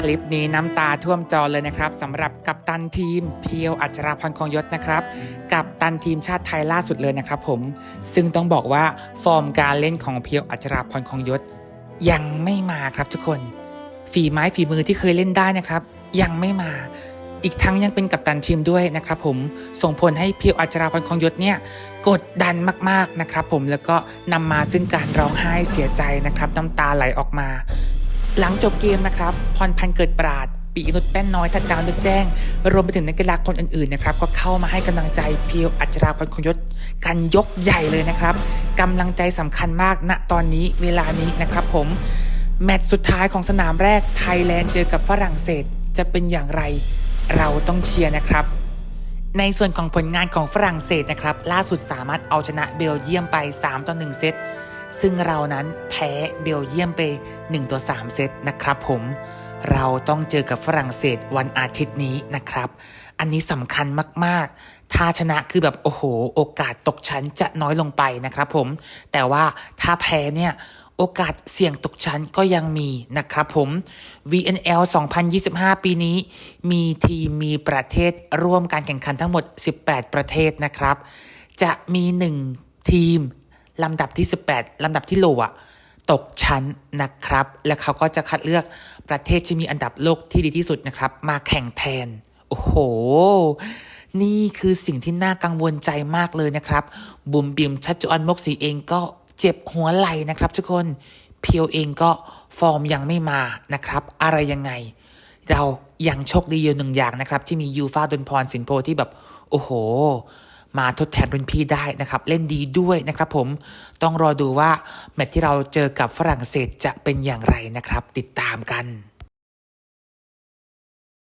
คลิปนี้น้ำตาท่วมจอเลยนะครับสำหรับกัปตันทีม เพียวอัจราพรคองยศนะครับ กับตันทีมชาติไทยล่าสุดเลยนะครับผม ซึ่งต้องบอกว่าฟอร์มการเล่นของเพียวอัจราพรคองยศ ยังไม่มาครับทุกคน ฝีไม้ฝีมือที่เคยเล่นได้นะครับ ยังไม่มาอีกทั้งยังเป็นกัปตันทีมด้วยนะครับผมส่งผลให้เพียวอัจราพรคองยศเนี่ยกดดันมากๆนะครับผมแล้วก็นำมาซึ่งการร้องไห้เสียใจนะครับน้ำตาไหลออกมา หลังจบเกมนะครับพรพันธ์เกิดปราดปีนุชแป้นน้อยทัดดาวนึกแจ้ง รวมไปถึงนักกีฬาคนอื่นๆนะครับก็เข้ามาให้กำลังใจเพียวอัจราพรคงยศกันยกใหญ่เลยนะครับกำลังใจสำคัญมากณตอนนี้เวลานี้นะครับผมแมตช์สุดท้ายของสนามแรกไทยแลนด์เจอกับฝรั่งเศสจะเป็นอย่างไร เราต้องเชียร์นะครับ ในส่วนของผลงานของฝรั่งเศสนะครับ ล่าสุดสามารถเอาชนะเบลเยียมไป 3 ต่อ 1 เซต ซึ่งเรานั้นแพ้เบลเยียมไป 1 ต่อ 3 เซตนะครับผม เราต้องเจอกับฝรั่งเศสวันอาทิตย์นี้นะครับ อันนี้สำคัญมากๆ ถ้าชนะคือแบบโอ้โห โอกาสตกชั้นจะน้อยลงไปนะครับผม แต่ว่าถ้าแพ้เนี่ยโอกาสเสี่ยงตกชั้นก็ยังมีนะครับผม VNL 2025 ปีนี้ มีทีมมีประเทศร่วมการแข่งขันทั้งหมด 18 ประเทศนะครับ จะมี 1 ทีม ลำดับที่ 18 ลำดับที่โลอะตกชั้นนะครับ และเขาก็จะคัดเลือกประเทศที่มีอันดับโลกที่ดีที่สุดนะครับ มาแข่งแทน โอ้โห นี่คือสิ่งที่น่ากังวลใจมากเลยนะครับ บุมบิมชัชจอนมกสีเองก็เจ็บหัวไหล่นะครับ ทุกคน เพียวเองก็ฟอร์มยังไม่มานะครับ อะไรยังไง เรายังโชคดีอยู่หนึ่งอย่างนะครับ ที่มียูฟาดนพรสินโพที่แบบ โอ้โห มาทดแทนรุ่นพี่ได้นะครับ เล่นดีด้วยนะครับผมต้องรอดูว่าแมตช์ที่เราเจอกับฝรั่งเศสจะเป็นอย่างไรนะครับ ติดตามกัน